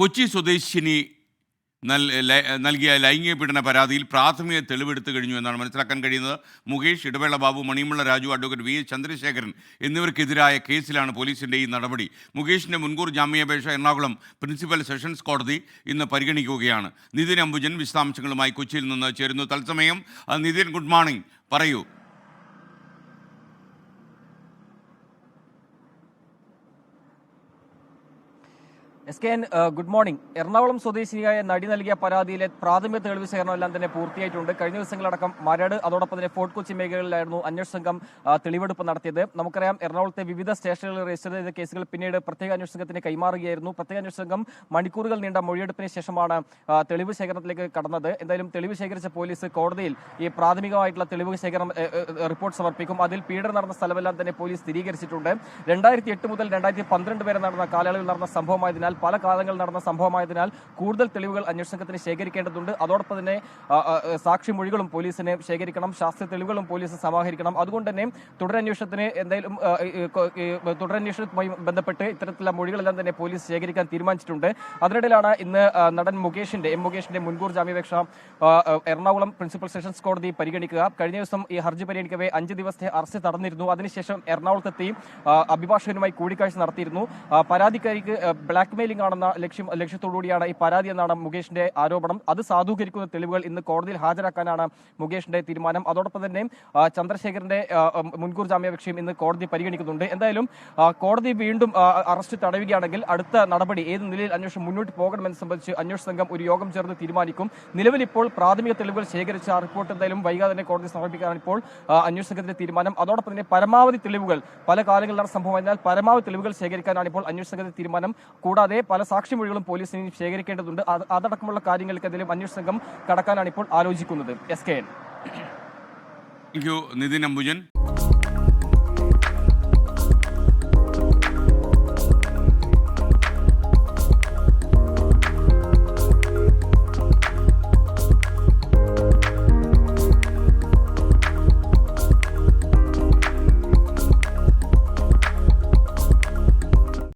കൊച്ചി സ്വദേശിനി നൽകിയ ലൈംഗിക പീഡന പരാതിയിൽ പ്രാഥമിക തെളിവെടുത്തു കഴിഞ്ഞു എന്നാണ് മനസ്സിലാക്കാൻ കഴിയുന്നത്. Mukesh Idavela Babu Manimulla Raju advocate V. S. Chandrasekharan എന്നിവർക്കെതിരായ കേസിലാണ് പോലീസിന്റെ ഈ നടപടി. മുകേഷിന്റെ മുൻകൂർ ജാമ്യാപേക്ഷ എറണാകുളം പ്രിൻസിപ്പൽ സെഷൻസ് കോടതി ഇന്ന് പരിഗണിക്കുകയാണ്. നിതിൻ അംബുജൻ വിശദാംശങ്ങളുമായി കൊച്ചിയിൽ നിന്ന് ചേരുന്നു. തത്സമയം നിതിൻ ഗുഡ് മോർണിംഗ്. പറയൂ. S K N good morning. Ernakulam സ്വദേശിനിയായ നടി നൽകിയ പരാതിയിലെ പ്രാഥമിക തെളിവ് ശേഖരണം എല്ലാം തന്നെ പൂർത്തിയായിട്ടുണ്ട്. കഴിഞ്ഞ ദിവസങ്ങളടക്കം മരട് അതോടൊപ്പം തന്നെ ഫോർട്ട് കൊച്ചി മേഖലകളിലായിരുന്നു അന്വേഷണ സംഘം തെളിവെടുപ്പ് നടത്തിയത്. നമുക്കറിയാം എറണാകുളത്തെ വിവിധ സ്റ്റേഷനുകളിൽ രജിസ്റ്റർ ചെയ്ത കേസുകൾ പിന്നീട് പ്രത്യേക അന്വേഷണ സംഘത്തിന് കൈമാറുകയായിരുന്നു. പ്രത്യേക അന്വേഷണ സംഘം മണിക്കൂറുകൾ നീണ്ട മൊഴിയെടുപ്പിന് ശേഷമാണ് തെളിവ് ശേഖരണത്തിലേക്ക് കടന്നത്. എന്തായാലും തെളിവ് ശേഖരിച്ച പോലീസ് കോടതിയിൽ ഈ പ്രാഥമികമായിട്ടുള്ള തെളിവ് ശേഖരണം റിപ്പോർട്ട് സമർപ്പിക്കും. അതിൽ പീഡനം നടന്ന സ്ഥലമെല്ലാം തന്നെ പോലീസ് സ്ഥിരീകരിച്ചിട്ടുണ്ട്. രണ്ടായിരത്തി എട്ട് മുതൽ രണ്ടായിരത്തി പന്ത്രണ്ട് വരെ നടന്ന കാലയളവിൽ നടന്ന സംഭവമായതിനാൽ പല കാലങ്ങളിൽ നടന്ന സംഭവമായതിനാൽ കൂടുതൽ തെളിവുകൾ അന്വേഷണത്തിന് ശേഖരിക്കേണ്ടതുണ്ട്. അതോടൊപ്പം തന്നെ ആ, ആ, സാക്ഷി മൊഴികളും പോലീസിന് ശേഖരിക്കണം ശാസ്ത്രീയ തെളിവുകളും പോലീസ് സമാഹരിക്കണം. അതുകൊണ്ട് തന്നെ തുടരന്വേഷണത്തിന് കൊ- തുടരന്വേഷണവുമായി ബന്ധപ്പെട്ട് ഇത്തരത്തിലുള്ള മൊഴികളെല്ലാം തന്നെ പോലീസ് ശേഖരിക്കാൻ തീരുമാനിച്ചിട്ടുണ്ട്. അതിനിടയിലാണ് ഇന്ന് നടൻ മുകേഷിന്റെ എം മുകേഷിന്റെ മുൻകൂർ ജാമ്യാപേക്ഷ എറണാകുളം പ്രിൻസിപ്പൽ സെഷൻസ് കോടതി പരിഗണിക്കുക. കഴിഞ്ഞ ദിവസം ഈ ഹർജി പരിഗണിക്കവേ അഞ്ച് ദിവസത്തെ അറസ്റ്റ് തടഞ്ഞിരുന്നു അതിനുശേഷം എറണാകുളത്തെത്തി അഭിഭാഷകനുമായി കൂടിക്കാഴ്ച നടത്തിയിരുന്നു. പരാതിക്കാരിക്ക് ബ്ലാക്ക് മെയിലിംഗ് ആണെന്ന ലക്ഷ്യം ലക്ഷ്യത്തോടുകൂടിയാണ് ഈ പരാതി എന്നാണ് മുകേഷിന്റെ ആരോപണം. അത് സാധൂകരിക്കുന്ന തെളിവുകൾ ഇന്ന് കോടതിയിൽ ഹാജരാക്കാനാണ് മുകേഷിന്റെ തീരുമാനം. അതോടൊപ്പം തന്നെ ചന്ദ്രശേഖരന്റെ മുൻകൂർ ജാമ്യാപേക്ഷയും ഇന്ന് കോടതി പരിഗണിക്കുന്നുണ്ട്. എന്തായാലും കോടതി വീണ്ടും അറസ്റ്റ് തടയുകയാണെങ്കിൽ അടുത്ത നടപടി ഏത് നിലയിൽ അന്വേഷണം മുന്നോട്ട് പോകണമെന്ന് സംബന്ധിച്ച് അന്വേഷണ സംഘം ഒരു യോഗം ചേർന്ന് തീരുമാനിക്കും. നിലവിൽ ഇപ്പോൾ പ്രാഥമിക തെളിവുകൾ ശേഖരിച്ച റിപ്പോർട്ട് എന്തായാലും വൈകാതെ തന്നെ കോടതി സമർപ്പിക്കാനാണ് ഇപ്പോൾ അന്വേഷണ സംഘത്തിന്റെ തീരുമാനം. അതോടൊപ്പം തന്നെ പരമാവധി തെളിവുകൾ പല കാലങ്ങളിലാണ് സംഭവം. എന്നാൽ പരമാവധി തെളിവുകൾ ശേഖരിക്കാനാണ് ഇപ്പോൾ അന്വേഷണ സംഘത്തിന്റെ തീരുമാനം. കൂടാതെ പല സാക്ഷിമൊഴികളും പോലീസ് ഇനി ശേഖരിക്കേണ്ടതുണ്ട്. അത് അതടക്കമുള്ള കാര്യങ്ങൾക്കെതിരെയും അന്വേഷണ സംഘം കടക്കാനാണ് ഇപ്പോൾ ആലോചിക്കുന്നത്. S K N. Nithin Ambujan